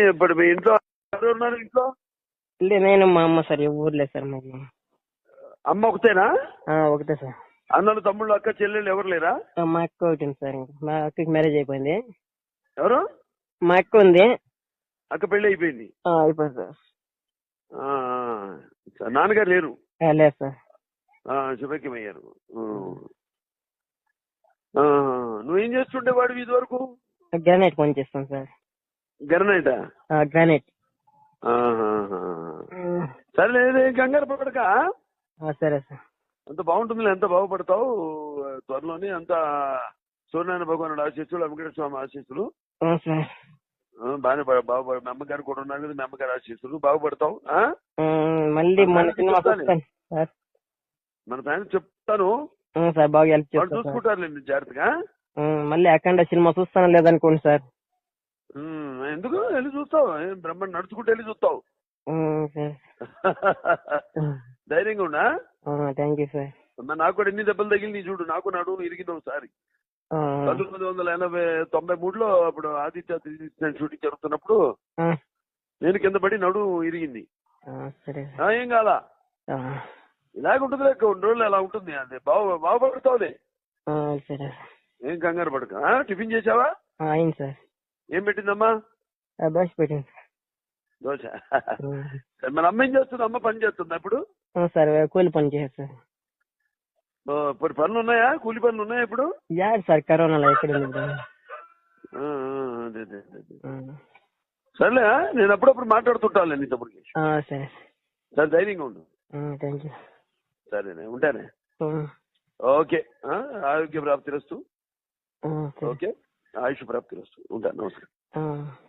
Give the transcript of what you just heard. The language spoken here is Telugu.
ఇప్పుడు మీ ఇంట్లో ఎవరు ఉన్నారు ఇంట్లో? లే నేను మా అమ్మ సార్ ఊర్లే సార్ మేము అమ్మ. ఒకతేనా? ఆ, ఒకటే సార్. అన్నలు తమ్ముళ్ళు అక్క చెల్లెళ్ళు ఎవరు లేరా? ఆ, మా అక్క ఒకటి ఉంది సార్ ఇంకా. మా అక్కకి మ్యారేజ్ అయిపోయింది. ఎవరు? మా అక్క ఉంది. అక్క పెళ్ళి అయిపోయింది. ఆ, అయిపోయింది సార్. ఆ, ఆ. నాన్నగారు లేరు. ఆ, లేదు సార్. ఆ, శుభక్యమయ్యారు ఉం. ఆ, నువ్వేం చేస్తుండేవాడు ఇది వరకు గ్రానైట్ పని చేస్తాను సార్. గరనైట? గ్రానైట్. సరే కంగారు పడక. సరే సార్. అంత బాగుంటుంది ఎంత బాగుపడతావు త్వరలోనే అంత సూర్యనారాయణ భగవానుడు ఆశీస్సులు వెంకటేశ్వర స్వామి ఆశీస్సులు. ఆ, సార్. ఆ, బాగానే బా- బాగుపడ మీ అమ్మగారు కూడా ఉన్నారు కదా మీ అమ్మగారు ఆశీస్సులు బాగుపడతావు మళ్ళీ మన ఫ్యాన్స్ చెప్తాను. సార్. బాగా హెల్ప్ చూసుకుంటారులేండి జాగ్రత్తగా మళ్ళీ అఖండ సినిమా చూస్తాను లేదనుకోండి సార్. ఎందుకు? వెళ్ళి చూస్తావు. ఏం బ్రహ్మ నడుచుకుంటూ వెళ్ళి చూస్తావు. ధైర్యంగా ఉన్నా? థ్యాంక్ యూ సార్ నాకు కూడా ఎన్ని దెబ్బలు తగిలి నీ చూడు. నాకు నడు ఇరిగింది ఒకసారి. పంతొమ్మిది వందల ఎనభై తొంభై మూడులో అప్పుడు ఆదిత్య షూటింగ్ జరుగుతున్నప్పుడు నేను కింద పడి నడు ఇరిగింది ఏం కాదా ఆ, ఇలాగ ఉంటుంది కొన్ని రోజులు అలా ఉంటుంది. అది బాగు సరే ఏం కంగారు పడక. టిఫిన్ చేసావా? సార్ ఏం పెట్టిందమ్మా? దోశ పెట్టింది దోశ. మన అమ్మ ఏం చేస్తుంది? అమ్మ పని చేస్తుందా ఇప్పుడు? సార్ కూలి పని ఓ, ఇప్పుడు పనులు ఉన్నాయా? కూలి పనులు ఉన్నాయా ఇప్పుడు? యాడ్ సార్ కరోనాలో ఎక్కడ సర్లే నేను అప్పుడప్పుడు మాట్లాడుతుంటాను నీ తమ్ముడికి ఆ, సరే. సరే ధైర్యంగా ఉండు. థ్యాంక్ యూ సరేనే ఉంటానే. ఓకే ఆ, ఆరోగ్య ప్రాప్తి రస్తు. సరే. ఓకే. ఆయుష్ ప్రాప్తి వస్తుంది. ఉంటాను నమస్కారం.